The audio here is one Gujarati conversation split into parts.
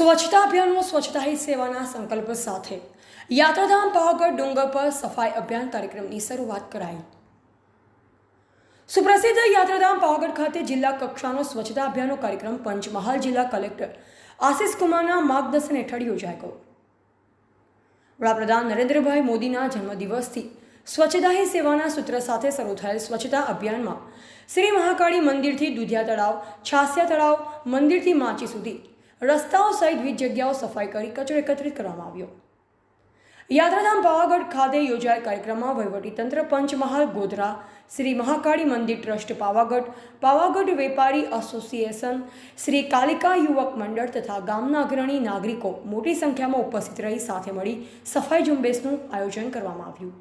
સ્વચ્છતા અભિયાનમાં સ્વચ્છતા હી સેવાના સંકલ્પ સાથે. યાત્રાધામ પાવાગઢ ડુંગર પર સફાઈ અભિયાન કાર્યક્રમની શરૂઆત કરાઈ. સુપ્રસિદ્ધ યાત્રાધામ પાવાગઢ ખાતે જિલ્લા કક્ષાનો સ્વચ્છતા અભિયાનનો કાર્યક્રમ પંચમહાલ જિલ્લા કલેક્ટર આશિષ કુમારના માર્ગદર્શન હેઠળ યોજાઈ ગયો વડાપ્રધાન નરેન્દ્રભાઈ મોદીના જન્મદિવસથી સ્વચ્છતા હી સેવાના સૂત્ર સાથે શરૂ થયેલ સ્વચ્છતા અભિયાનમાં શ્રી મહાકાળી મંદિરથી દુધિયા તળાવ, છાસિયા તળાવ, મંદિરથી માચી સુધી રસ્તાઓ સહિત વિવિધ જગ્યાઓ સફાઈ કરી કચરો એકત્રિત કરવામાં આવ્યો. યાત્રાધામ પાવાગઢ ખાતે યોજાયેલ કાર્યક્રમમાં વહીવટીતંત્ર, પંચમહાલ, ગોધરા, શ્રી મહાકાળી મંદિર ટ્રસ્ટ, પાવાગઢ પાવાગઢ વેપારી એસોસિએશન, શ્રી કાલિકા યુવક મંડળ તથા ગામના અગ્રણી નાગરિકો મોટી સંખ્યામાં ઉપસ્થિત રહી સાથે મળી સફાઈ ઝુંબેશનું આયોજન કરવામાં આવ્યું.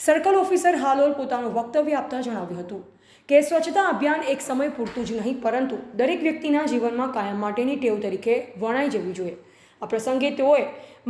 સર્કલ ઓફિસર હાલોલ પોતાનું વક્તવ્ય આપતા જણાવ્યું હતું. કે સ્વચ્છતા અભિયાન એક સમય પૂરતું જ નહીં, પરંતુ દરેક વ્યક્તિના જીવનમાં કાયમ માટેની ટેવ તરીકે વણાઈ જવી જોઈએ. આ પ્રસંગે તેઓએ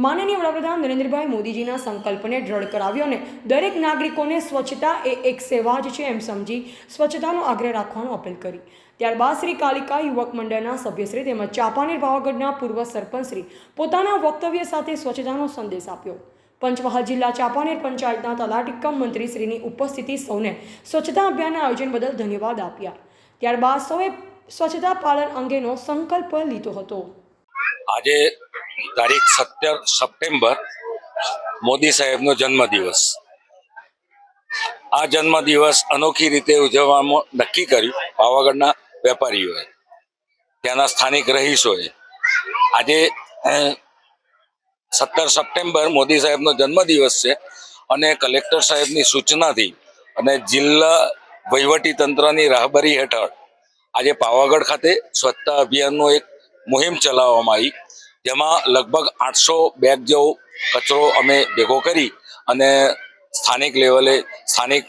માનનીય વડાપ્રધાન નરેન્દ્રભાઈ મોદીજીના સંકલ્પને દ્રઢ કરાવ્યો અને દરેક નાગરિકોને સ્વચ્છતા એ એક સેવા જ છે એમ સમજી સ્વચ્છતાનો આગ્રહ રાખવાનો અપીલ કરી. ત્યારબાદ શ્રી કાલિકા યુવક મંડળના સભ્યશ્રી તેમજ ચાપાનેર પાવાગઢના પૂર્વ સરપંચશ્રી પોતાના વક્તવ્ય સાથે સ્વચ્છતાનો સંદેશ આપ્યો. પંચમહાલ જિલ્લા ચાંપાનેર પંચાયતના તલાટી કમ મંત્રીશ્રીની ઉપસ્થિતિ સૌને સ્વચ્છતા અભિયાનના આયોજન બદલ ધન્યવાદ આપ્યા. ત્યારબાદ સૌએ સ્વચ્છતા પાલન અંગેનો સંકલ્પ લીધો હતો. આજે તારીખ સત્તર સપ્ટેમ્બર મોદી સાહેબનો જન્મદિવસ. આ જન્મદિવસ અનોખી રીતે ઉજવવામાં નક્કી કર્યું પાવાગઢના વેપારીઓએ, ત્યાંના સ્થાનિક રહીશોએ. આજે સત્તર સપ્ટેમ્બર મોદી સાહેબનો જન્મદિવસ છે અને કલેક્ટર સાહેબની સૂચનાથી અને જિલ્લા વહીવટી તંત્રની રાહબરી હેઠળ આજે પાવાગઢ ખાતે સ્વચ્છતા અભિયાનનો એક મુહિમ ચલાવવામાં આવી. જેમાં લગભગ આઠસો બેગ જેવો કચરો અમે ભેગો કરી અને સ્થાનિક લેવલે સ્થાનિક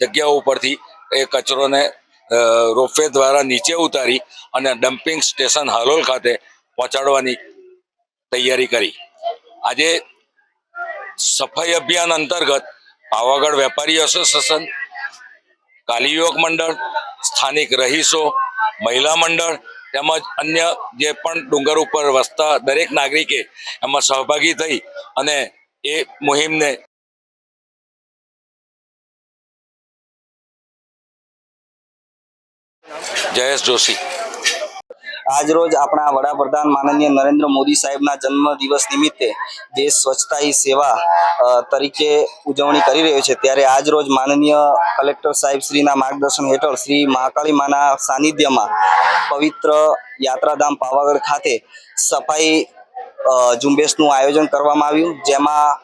જગ્યાઓ ઉપરથી એ કચરોને રોપવે દ્વારા નીચે ઉતારી અને ડમ્પિંગ સ્ટેશન હાલોલ ખાતે પહોંચાડવાની તૈયારી કરી. આજે સફાઈ અભિયાન અંતર્ગત પાવાગઢ વેપારી એસોસિએશન, કાલી યુવક મંડળ, સ્થાનિક રહીશો, મહિલા મંડળ તેમજ અન્ય જે પણ ડુંગર ઉપર વસતા દરેક નાગરિકે એમાં સહભાગી થઈ અને એ મુહિમને જયેશ જોશી. આજરોજ આપણા વડાપ્રધાન માનનીય નરેન્દ્ર મોદી સાહેબના જન્મ દિવસ નિમિત્તે જે સ્વચ્છતા હી સેવા તરીકે ઉજવણી કરી રહ્યો છે, ત્યારે આજરોજ માનનીય કલેક્ટર સાહેબ શ્રીના માર્ગદર્શન હેઠળ શ્રી મહાકાળી માના સાનિધ્યમાં પવિત્ર યાત્રાધામ પાવાગઢ ખાતે સફાઈ ઝુંબેશનું આયોજન કરવામાં આવ્યું, જેમાં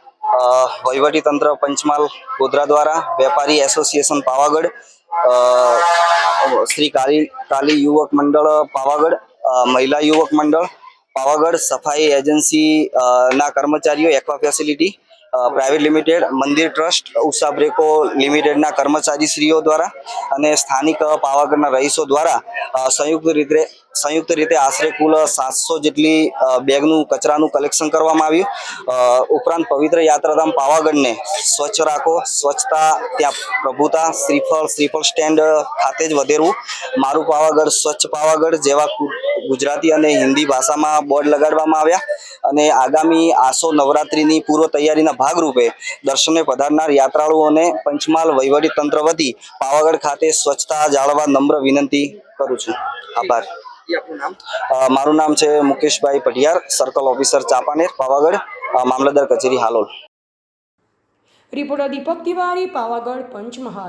વહીવટી તંત્ર પંચમહાલ ગોધરા દ્વારા, વેપારી એસોસિએશન પાવાગઢ શ્રી કાલી કાલી યુવક મંડળ પાવાગઢ મહિલા યુવક મંડળ, પાવાગઢ સફાઈ એજન્સી ના કર્મચારીઓ, એક્વા ફેસિલિટી પ્રાઇવેટ લિમિટેડ, મંદિર ટ્રસ્ટ, ઉષા બ્રેકો લિમિટેડના કર્મચારીશ્રીઓ દ્વારા અને સ્થાનિક પાવાગઢના રહીશો દ્વારા સંયુક્ત રીતે સંયુક્ત રીતે આશરે કુલ સાતસો જેટલી બેગનું, કચરાનું કલેક્શન કરવામાં આવ્યું. ઉપરાંત પવિત્ર યાત્રાધામ પાવાગઢને સ્વચ્છ રાખો, સ્વચ્છતા, ત્યાં પ્રભુતા, શ્રીફળ શ્રીફળ સ્ટેન્ડ ખાતે જ વધેરવું. મારું પાવાગઢ, સ્વચ્છ પાવાગઢ જેવા ગુજરાતી અને હિન્દી ભાષામાં બોર્ડ લગાડવામાં આવ્યા અને આગામી આસો નવરાત્રિની પૂર્વ તૈયારીના ભાગરૂપે દર્શને પધારનાર યાત્રાળુઓને પંચમહાલ વહીવટી તંત્ર વતી પાવાગઢ ખાતે સ્વચ્છતા જાળવવા નમ્ર વિનંતી કરું છું. આભાર. મારું નામ છે મુકેશભાઈ પટિયાર સર્કલ ઓફિસર ચાપાનેર, પાવાગઢ મામલતદાર કચેરી હાલોલ. રિપોર્ટર દીપક તિવારી પાવાગઢ પંચમહાલ.